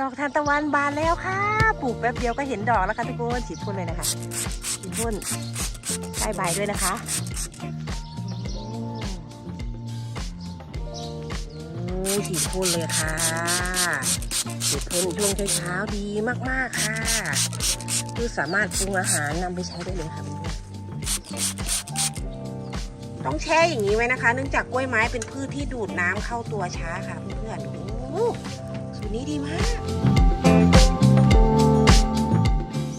ดอกทานตะวันบานแล้วค่ะ ปลูกแป๊บเดียวก็เห็นดอกแล้วค่ะทุกคนฉีดพ่นเลยนะคะฉีดพ่นได้ใบด้วยนะคะโอ้ฉีดพ่นเลยค่ะฉีดพ่นช่วงเช้าดีมากๆค่ะคือสามารถปรุงอาหารนำไปใช้ได้เลยค่ะเพื่อนต้องแช่อย่างนี้ไว้นะคะ เนื่องจากกล้วยไม้เป็นพืชที่ดูดน้ำเข้าตัวช้าค่ะเพื่อนๆโอ้ นี้ดีมาก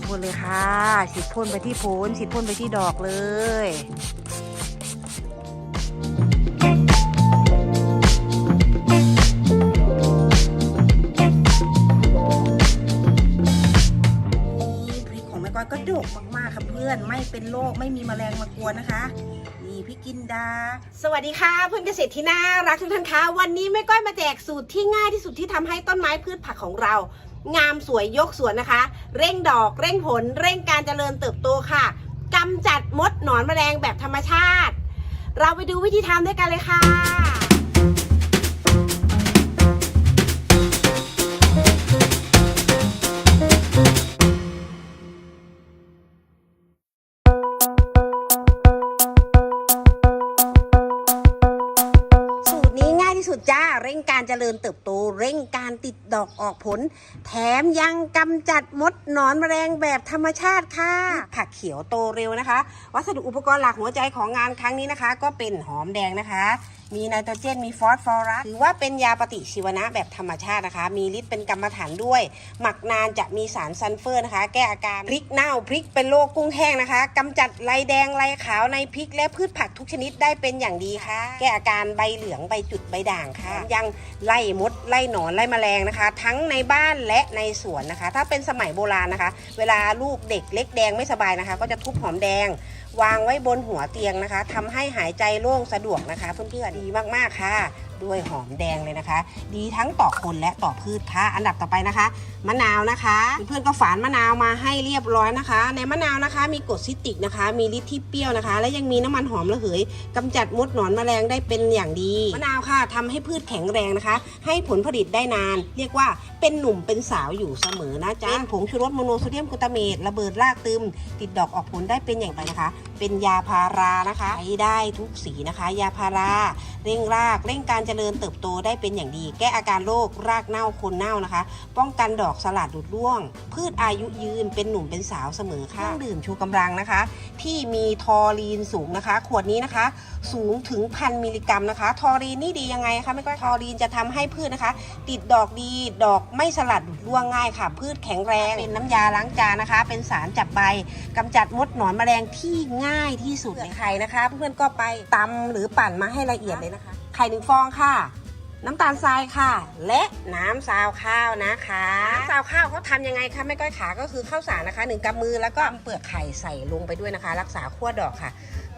พ่นเลยค่ะ ฉีดพ่นไปที่โผลฉีดพ่นไปที่ดอกเลยนี่ของแมกอยก็ดกมากๆค่ะเพื่อน ไม่เป็นโรคไม่มีแมลงมากวนนะคะ พี่กินดา สวัสดีค่ะเพื่อนเกษตรที่น่ารักทุกท่านคะวันนี้แม่ก้อยมาแจกสูตรที่ง่ายที่สุดที่ทำให้ต้นไม้พืชผักของเรา งามสวยยกสวนนะคะ เร่งดอกเร่งผล เร่งการเจริญเติบโตค่ะกำจัดมดหนอนแมลงแบบธรรมชาติ เราไปดูวิธีทำด้วยกันเลยค่ะ การเจริญเติบโต เร่งการติดดอกออกผล แถมยังกำจัดมดหนอนแมลงแบบธรรมชาติค่ะ ผักเขียวโตเร็วนะคะ วัสดุอุปกรณ์หลักหัวใจของงานครั้งนี้นะคะ ก็เป็นหอมแดงนะคะ มีไนโตรเจนมีฟอสฟอรัสถือว่าเป็นยาปฏิชีวนะแบบธรรมชาตินะคะ มีฤทธิ์เป็นกรรมฐานด้วย หมักนานจะมีสารซัลเฟอร์นะคะ แก้อาการพริกเน่าพริกเป็นโรคกุ้งแห้งนะคะกำจัดไรแดงไรขาวในพริกและพืชผักทุกชนิดได้เป็นอย่างดีค่ะ แก้อาการใบเหลืองใบจุดใบด่างค่ะ ยังไล่มดไล่หนอนไล่แมลงนะคะ ทั้งในบ้านและในสวนนะคะ ถ้าเป็นสมัยโบราณนะคะ เวลาลูกเด็กเล็กแดงไม่สบายนะคะ ก็จะทุบหอมแดง วางไว้บนหัวเตียงนะคะทำให้หายใจโล่งสะดวกนะคะ เพื่อนๆดีมากๆค่ะ ด้วยหอมแดงเลยนะคะ ดีทั้งต่อคนและต่อพืชค่ะอันดับต่อไปนะคะ มะนาวนะคะ เพื่อนๆก็ฝานมะนาวมาให้เรียบร้อยนะคะ ในมะนาวนะคะ มีกรดซิตริกนะคะ มีฤทธิ์ที่เปรี้ยวนะคะ และยังมีน้ำมันหอมระเหยกำจัดมดหนอนแมลงได้เป็นอย่างดีมะนาวค่ะทำให้พืชแข็งแรงนะคะ ให้ผลผลิตได้นาน เรียกว่าเป็นหนุ่มเป็นสาวอยู่เสมอนะจ๊ะเป็นผงชูรสโมโนโซเดียมกลูตาเมตระเบิดรากตึม ติดดอกออกผลได้เป็นอย่างไรนะคะ เป็นยาพารานะคะใช้ได้ทุกสีนะคะ ยาพาราเร่งรากเร่งการเจริญเติบโตได้เป็นอย่างดี แก้อาการโรครากเน่าคนเน่านะคะ ป้องกันดอกสลัดหลุดร่วง พืชอายุยืนเป็นหนุ่มเป็นสาวเสมอค่ะเครื่องดื่มชูกำลังนะคะ ที่มีทอรีนสูงนะคะ ขวดนี้นะคะ สูงถึงพันมิลลิกรัมนะคะ ทอรีนนี่ดียังไงคะไม่ก็ทอรีนจะทำให้พืชนะคะ ติดดอกดีดอกไม่สลัดหลุดร่วงง่ายค่ะ พืชแข็งแรงเป็นน้ำยาล้างจานนะคะ เป็นสารจับใบกำจัดมดหนอนแมลงที่ง่ายายที่สุดในไข่นะคะ เพื่อนๆก็ไปตำหรือปั่นมาให้ละเอียดเลยนะคะ ไข่หนึ่งฟองค่ะ น้ำตาลทรายค่ะ และน้ำซาวข้าวนะคะน้ำซาวข้าวเขาทำยังไงคะแม่ก้อยขาก็คือข้าวสารนะคะหนึ่งกำมือแล้วก็เปลือกไข่ใส่ลงไปด้วยนะคะ รักษาขั้วดอกค่ะ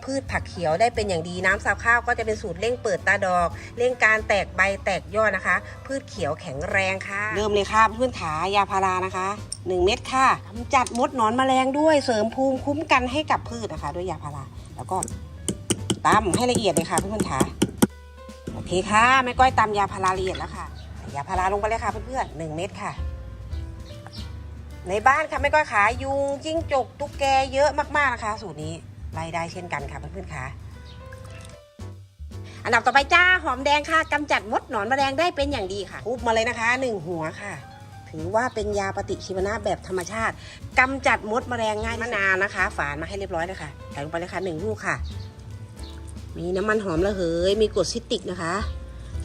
พืชผักเขียวได้เป็นอย่างดีน้ำซาวข้าวก็จะเป็นสูตรเร่งเปิดตาดอก เร่งการแตกใบแตกยอดนะคะ พืชเขียวแข็งแรงค่ะ เริ่มเลยค่ะเพื่อนขายาพารานะคะ 1 เม็ดค่ะกำจัดมดหนอนแมลงด้วยเสริมภูมิคุ้มกันให้กับพืชนะคะ ด้วยยาพาราแล้วก็ตำให้ละเอียดเลยค่ะเพื่อนๆขาโอเคค่ะแม่ก้อยตำยาพาราละเอียดแล้วค่ะ ยาพาราลงไปเลยค่ะเพื่อนๆหนึ่งเม็ดค่ะ ในบ้านค่ะแม่ก้อยขายุงจิ้งจกตุ๊กแกเยอะมากๆนะคะ สูตรนี้ ไล่ได้เช่นกันค่ะเพื่อนๆค่ะอันดับต่อไปจ้าหอมแดงค่ะกำจัดมดหนอนแมลงได้เป็นอย่างดีค่ะทุบมาเลยนะคะหนึ่งหัวค่ะ ถือว่าเป็นยาปฏิชีวนะแบบธรรมชาติกำจัดมดแมลงง่ายมะนาวนะคะ ฝานมาให้เรียบร้อยเลยค่ะใส่ลงไปเลยค่ะหนึ่งลูกค่ะ มีน้ำมันหอมระเหย มีกรดซิตริกนะคะ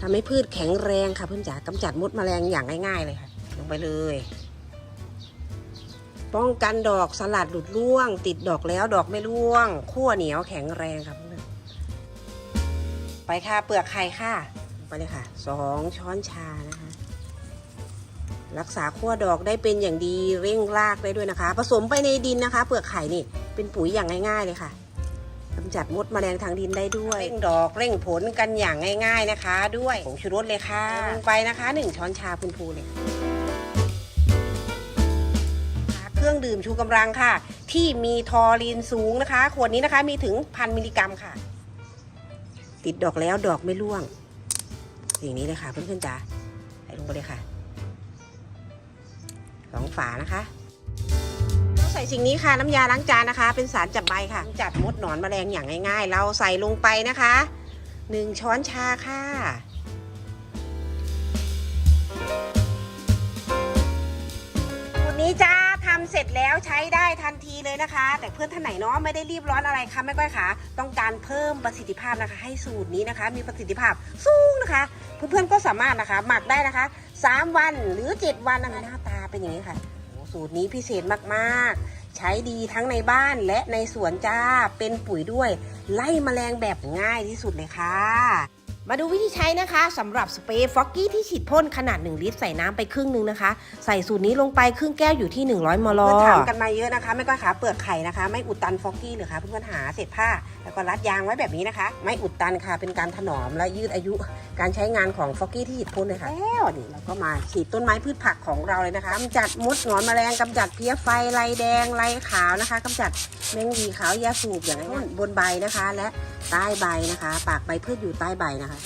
ทำให้พืชแข็งแรงค่ะเพื่อนจ๋ากำจัดมดแมลงอย่างง่าย ๆ เลยค่ะ ลงไปเลย ป้องกันดอกสลัดหลุดร่วง ติดดอกแล้วดอกไม่ร่วงขั้วเหนียวแข็งแรงครับเพื่อนไปค่ะเปลือกไข่ค่ะไปเลยค่ะสองช้อนชานะคะ รักษาขั้วดอกได้เป็นอย่างดีเร่งรากได้ด้วยนะคะ ผสมไปในดินนะคะ เปลือกไข่นี่เป็นปุ๋ยอย่างง่าย ๆ เลยค่ะกำจัดมดแมลงทางดินได้ด้วย เร่งดอกเร่งผลกันอย่างง่าย ๆนะคะ ด้วยผงชูรสเลยค่ะลงไปนะคะหนึ่งช้อนชาพูนๆเลยค่ะ เครื่องดื่มชูกำลังค่ะ ที่มีทอรีนสูงนะคะ ขวดนี้นะคะมีถึงพันมิลลิกรัมค่ะ ติดดอกแล้วดอกไม่ร่วง อย่างนี้เลยค่ะเพื่อนๆจ๋าใส่ลงไปเลยค่ะสองฝานะคะเราใส่สิ่งนี้ค่ะน้ำยาล้างจานนะคะ เป็นสารจับใบค่ะจัดมดหนอนแมลงอย่างง่าย ๆ เราใส่ลงไปนะคะหนึ่งช้อนชาค่ะสูตรนี้จ้า ทำเสร็จแล้วใช้ได้ทันทีเลยนะคะ แต่เพื่อนท่านไหนเนาะไม่ได้รีบร้อนอะไรคะแม่ก้อยคะต้องการเพิ่มประสิทธิภาพนะคะ ให้สูตรนี้นะคะ มีประสิทธิภาพสูงนะคะ เพื่อนๆก็สามารถนะคะ หมักได้นะคะ 3 วันหรือ 7 วันนะคะหน้าตาเป็นอย่างนี้ค่ะสูตรนี้พิเศษมากๆ ใช้ดีทั้งในบ้านและในสวนจ้าเป็นปุ๋ยด้วย ไล่แมลงแบบง่ายที่สุดเลยค่ะ มาดูวิธีใช้นะคะสำหรับสเปรย์ฟอกกี้ที่ฉีดพ่นขนาด 1 ลิตรใส่น้ำไปครึ่งหนึงนะคะ ใส่สูตรนี้ลงไปครึ่งแก้วอยู่ที่ 100 มลถามกันมาเยอะนะคะไม่ก็ขาเปลือกไข่นะคะ ไม่อุดตันฟอกกี้หรือคะเพื่อนๆหาเศษผ้า แล้วก็รัดยางไว้แบบนี้นะคะ ไม่อุดตันค่ะเป็นการถนอมและยืดอายุการใช้งานของฟอกกี้ที่ฉีดพ่นเลยค่ะแล้วนี่เราก็มาฉีดต้นไม้พืชผักของเราเลยนะคะกำจัดมดหนอนแมลงกำจัดเพี้ยไฟไรแดงไรขาวนะคะกำจัดแมงวีขาวยาสูบอย่างนั้นบนใบนะคะ และใต้ใบนะคะ ปากใบพืชอยู่ใต้ใบนะคะ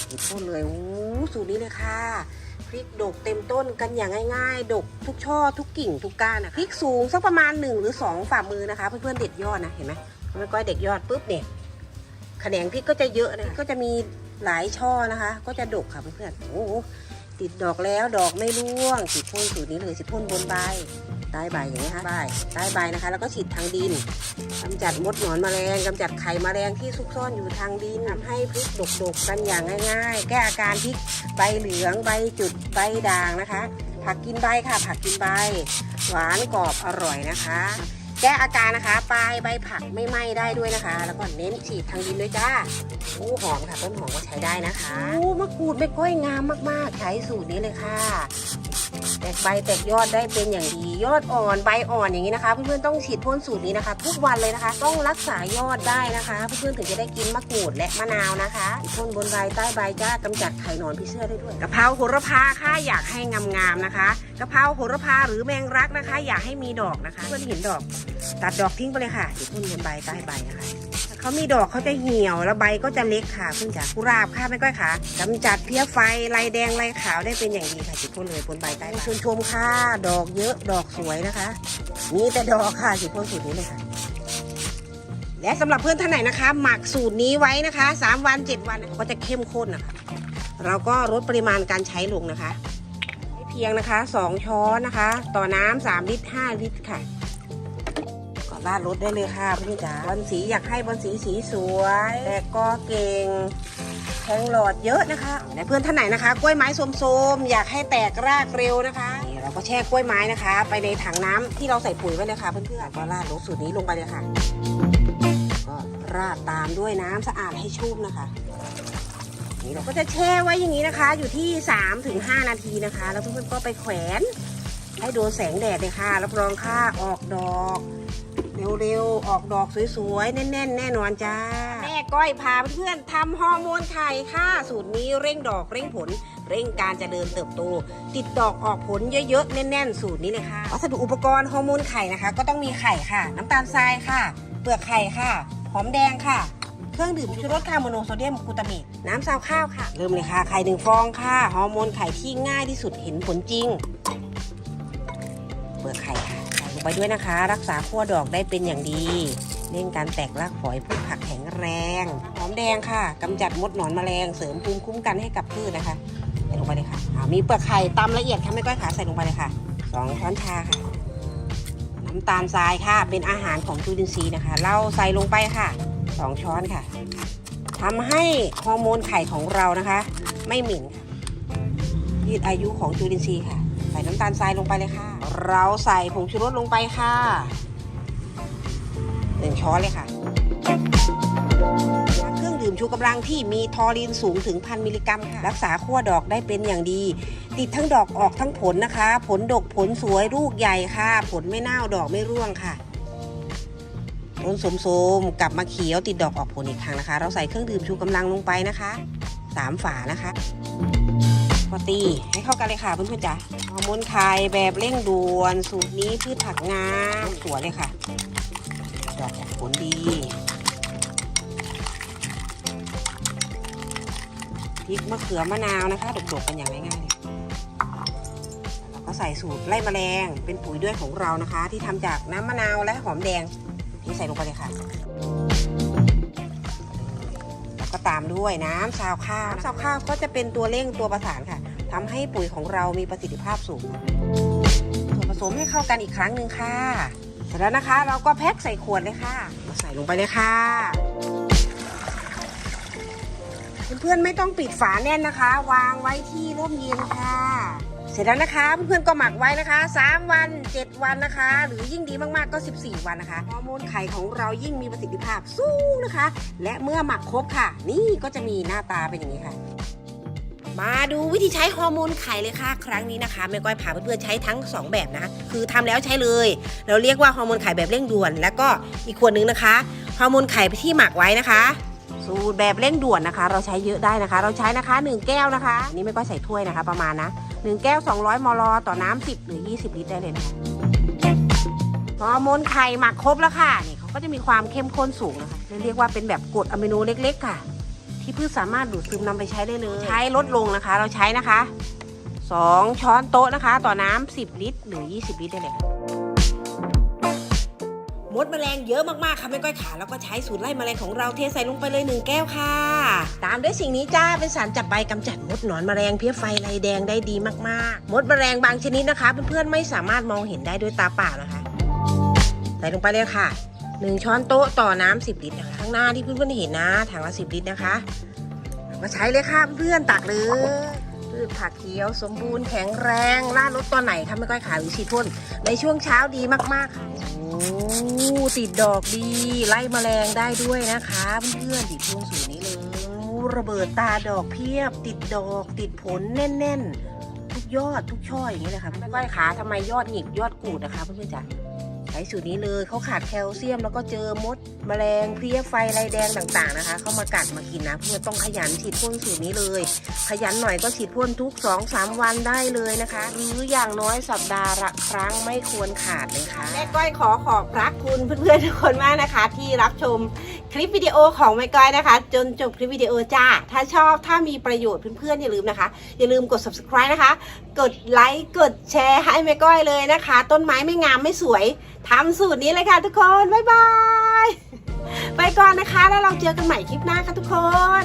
ฉีดพ่นเลยโอ้สูตรนี้เลยค่ะพริกดกเต็มต้นกันอย่างง่ายๆ ดกทุกช่อทุกกิ่งทุกก้านนะพริกสูงสักประมาณ 1 หรือ 2 ฝ่ามือนะคะ เพื่อนๆเด็ดยอดนะเห็นไหมไม่ก้อยเด็ดยอดปุ๊บเนี่ยแขนงพริกก็จะเยอะนะก็จะมีหลายช่อนะคะ ก็จะดกค่ะเพื่อนๆโอ้ติดดอกแล้วดอกไม่ร่วงฉีดพ่นสูตรนี้เลยฉีดพ่นบนใบ ใต้ใบอย่างนี้ค่ะใบใต้ใบนะคะ แล้วก็ฉีดทางดินกำจัดมดหนอนแมลงกำจัดไข่แมลงที่ซุกซ่อนอยู่ทางดินทำให้พริกดกๆกันอย่างง่าย ๆ แก้อาการพริกใบเหลืองใบจุดใบด่างนะคะ ผักกินใบค่ะ ผักกินใบ หวานกรอบอร่อยนะคะ แก้อาการนะคะปลายใบผักไม่ไหม้ได้ด้วยนะคะ แล้วก็เน้นฉีดทางดินด้วยจ้าโอ้หอมค่ะต้นหอมก็ใช้ได้นะคะโอ้มะกรูดไม่ก้อยงามมากๆ ใช้สูตรนี้เลยค่ะ แตกใบแตกยอดได้เป็นอย่างดียอดอ่อนใบอ่อนอย่างนี้นะคะเพื่อนๆต้องฉีดพ่นสูตรนี้นะคะ ทุกวันเลยนะคะ ต้องรักษายอดได้นะคะเพื่อนๆถึงจะได้กินมะกรูดและมะนาวนะคะพ่นบนใบใต้ใบจ้ากำจัดไข่หนอนพี่เสื้อได้ด้วยกะเพราโหระพาค่ะอยากให้งามๆนะคะกะเพราโหระพาหรือแมงรักนะคะ อยากให้มีดอกนะคะ เพื่อนเห็นดอก ตัดดอกทิ้งไปเลยค่ะพ่นบนใบใต้ใบนะคะ เขามีดอกเขาจะเหี่ยวแล้วใบก็จะเล็กค่ะเพื่อนจ๋ากุหลาบค่ะไม่ก้อยค่ะกำจัดเพี้ยไฟลายแดงลายขาวได้เป็นอย่างดีค่ะฉีดพ่นเลยบนใบใต้ชวนชมค่ะ ดอกเยอะดอกสวยนะคะมีแต่ดอกค่ะฉีดพ่นสูตรนี้เลยค่ะและสำหรับเพื่อนท่านไหนนะคะ หมักสูตรนี้ไว้นะคะ 3 วัน 7 วันก็จะเข้มข้นนะคะ เราก็ลดปริมาณการใช้ลงนะคะเพียงนะคะ 2 ช้อนนะคะ ต่อน้ำ3ลิตร 5 ลิตรค่ะ ราดรสได้เลยค่ะพี่จ๋าบอลสีอยากให้บอลสีสีสวย แต่ก็เก่งแทงหลอดเยอะนะคะและเพื่อนท่านไหนนะคะ กล้วยไม้โสมๆ อยากให้แตกรากเร็วนะคะนี่เราก็แช่กล้วยไม้นะคะ ไปในถังน้ำที่เราใส่ปุ๋ยไว้เลยค่ะเพื่อนๆก็ราดรสสูตรนี้ลงไปเลยค่ะ ก็ราดตามด้วยน้ำสะอาดให้ชุ่มนะคะนี่เราก็จะแช่ไว้อย่างนี้นะคะ อยู่ที่ 3-5 นาทีนะคะ แล้วเพื่อนๆก็ไปแขวนให้โดนแสงแดดเลยค่ะรับรองค่ะออกดอก เร็วๆ ออกดอกสวยๆ แน่นๆ แน่นอนจ้า แม่ก้อยพาเพื่อนๆทำฮอร์โมนไข่ค่ะ สูตรนี้เร่งดอกเร่งผล เร่งการเจริญเติบโต ติดดอกออกผลเยอะๆ แน่นๆ สูตรนี้เลยค่ะ วัสดุอุปกรณ์ฮอร์โมนไข่นะคะ ก็ต้องมีไข่ค่ะ น้ำตาลทรายค่ะ เปลือกไข่ค่ะ หอมแดงค่ะเครื่องดื่มชูรสค่ะโมโนโซเดียมกลูตาเมตน้ำซาวข้าวค่ะ เริ่มเลยค่ะ ไข่หนึ่งฟองค่ะ ฮอร์โมนไข่ที่ง่ายที่สุดเห็นผลจริง เปลือกไข่ค่ะ ไปด้วยนะคะ รักษาขั้วดอกได้เป็นอย่างดีเร่งการแตกรากฝอยพืชผักแข็งแรงหอมแดงค่ะกำจัดมดหนอนแมลงเสริมภูมิคุ้มกันให้กับพืชนะคะใส่ลงไปเลยค่ะมีเปลือกไข่ตำละเอียดค่ะไม่ก้อยขาใส่ลงไปเลยค่ะสองช้อนชาค่ะ น้ำตาลทรายค่ะ เป็นอาหารของจุลินทรีย์นะคะเราใส่ลงไปค่ะสองช้อนค่ะทำให้ฮอร์โมนไข่ของเรานะคะ ไม่หม็นค่ะยืดอายุของจุลินทรีย์ค่ะ ส่น้ำตาลทรายลงไปเลยค่ะ เราใส่ผงชูรสลงไปค่ะหนึ่งช้อนเลยค่ะเครื่องดื่มชูกำลังที่มีทอรีนสูงถึงพันมิลลิกรัมค่ะ รักษาขั้วดอกได้เป็นอย่างดี ติดทั้งดอกออกทั้งผลนะคะ ผลดกผลสวยลูกใหญ่ค่ะ ผลไม่เน่าดอกไม่ร่วงค่ะต้นสมโสมกลับมาเขียวติดดอกออกผลอีกครั้งนะคะ เราใส่เครื่องดื่มชูกำลังลงไปนะคะสามฝานะคะ พอตีให้เข้ากันเลยค่ะเพื่อนๆจ๋าฮอร์โมนไข่แบบเร่งด่วน สูตรนี้พืชผักงามสวยเลยค่ะดอกผลดีพริกมะเขือมะนาวนะคะดกๆกันอย่างง่ายๆเลยแล้วก็ใส่สูตรไล่แมลงเป็นปุ๋ยด้วยของเรานะคะ ที่ทำจากน้ำมะนาวและหอมแดงที่ใส่ลงไปเลยค่ะแล้วก็ตามด้วยน้ำซาวข้าวน้ำซาวข้าวก็จะเป็นตัวเร่งตัวประสานค่ะ ทำให้ปุ๋ยของเรามีประสิทธิภาพสูงส่วนผสมให้เข้ากันอีกครั้งหนึ่งค่ะเสร็จแล้วนะคะ เราก็แพ็คใส่ขวดเลยค่ะ มาใส่ลงไปเลยค่ะ เพื่อนๆไม่ต้องปิดฝาแน่นนะคะ วางไว้ที่ร่มเย็นค่ะ เสร็จแล้วนะคะเพื่อนๆก็หมักไว้นะคะ 3 วัน 7 วันนะคะ หรือยิ่งดีมากๆก็ 14 วันนะคะฮอร์โมนไข่ของเรายิ่งมีประสิทธิภาพสูงนะคะ และเมื่อหมักครบค่ะ นี่ก็จะมีหน้าตาเป็นอย่างนี้ค่ะ มาดูวิธีใช้ฮอร์โมนไข่เลยค่ะ ครั้งนี้นะคะแม่ก้อยพาเพื่อนๆใช้ทั้ง 2 แบบนะ คือทำแล้วใช้เลย เราเรียกว่าฮอร์โมนไข่แบบเร่งด่วน แล้วก็อีกขวดนึงนะคะฮอร์โมนไข่ที่หมักไว้นะคะ สูตรแบบเร่งด่วนนะคะ เราใช้เยอะได้นะคะ เราใช้นะคะ 1 แก้วนะคะ นี่ไม่ก้อยใส่ถ้วยนะคะ ประมาณนะ1แก้ว 200 มลต่อน้ำ10 หรือ 20 ลิตรได้เลยนะคะฮอร์โมนไข่หมักครบแล้วค่ะนี่เขาก็จะมีความเข้มข้นสูงนะคะเรียกว่าเป็นแบบกรดอะมิโนเล็ก ๆ ค่ะ พืชสามารถดูดซึมนำไปใช้ได้เลย ใช้ลดลงนะคะ เราใช้นะคะ 2 ช้อนโต๊ะนะคะ ต่อน้ำ10 ลิตร หรือ 20 ลิตรได้เลยค่ะมดแมลงเยอะมากๆค่ะแม่ก้อยขาแล้วก็ใช้สูตรไล่แมลงของเราเทใส่ลงไปเลยหนึ่งแก้วค่ะ ตามด้วยสิ่งนี้จ้าเป็นสารจับใบกำจัดมดหนอนแมลงเพี้ยไฟลายแดงได้ดีมากๆ มดแมลงบางชนิดนะคะ เพื่อนๆไม่สามารถมองเห็นได้ด้วยตาเปล่านะคะ ใส่ลงไปเลยค่ะหนึ่งช้อนโต๊ะต่อน้ำ10 ลิตรนะคะข้างหน้าที่เพื่อนๆเห็นนะถังละ10 ลิตรนะคะ แล้วก็ใช้เลยค่ะเพื่อนตักเลยพืชผักเขียวสมบูรณ์แข็งแรงล่ารถตอนไหนคะไม่ก้อยขาหรือฉีดพ่นในช่วงเช้าดีมากๆค่ะโอ้ติดดอกดี ไล่แมลงได้ด้วยนะคะเพื่อนๆดิพ่วงสูตรนี้เลยระเบิดตาดอกเพียบ ติดดอกติดผลแน่น ๆ ทุกยอดทุกช่ออย่างนี้เลยค่ะไม่ก้อยขาทำไมยอดหงิกยอดกูดนะคะเพื่อนๆจ๋าใช้สูตรนี้เลยเขาขาดแคลเซียม แล้วก็เจอมดแมลงเพลี้ยไฟลายแดงต่างๆนะคะเขามากัดมากินนะเพื่อนต้องขยันฉีดพ่นสูตรนี้เลย ขยันหน่อยก็ฉีดพ่นทุก 2-3 วันได้เลยนะคะ หรืออย่างน้อยสัปดาห์ละครั้งไม่ควรขาดเลยค่ะแม่ก้อยขอขอบพระคุณเพื่อนๆทุกคนมากนะคะ ที่รับชมคลิปวิดีโอของแม่ก้อยนะคะ จนจบคลิปวิดีโอจ้า ถ้าชอบถ้ามีประโยชน์เพื่อนๆอย่าลืมนะคะ อย่าลืมกด subscribe นะคะ กดไลค์กดแชร์ให้แม่ก้อยเลยนะคะ ต้นไม้ไม่งามไม่สวยทำสูตรนี้เลยค่ะทุกคน บ๊ายบาย ไปก่อนนะคะ แล้วเราเจอกันใหม่คลิปหน้าค่ะทุกคน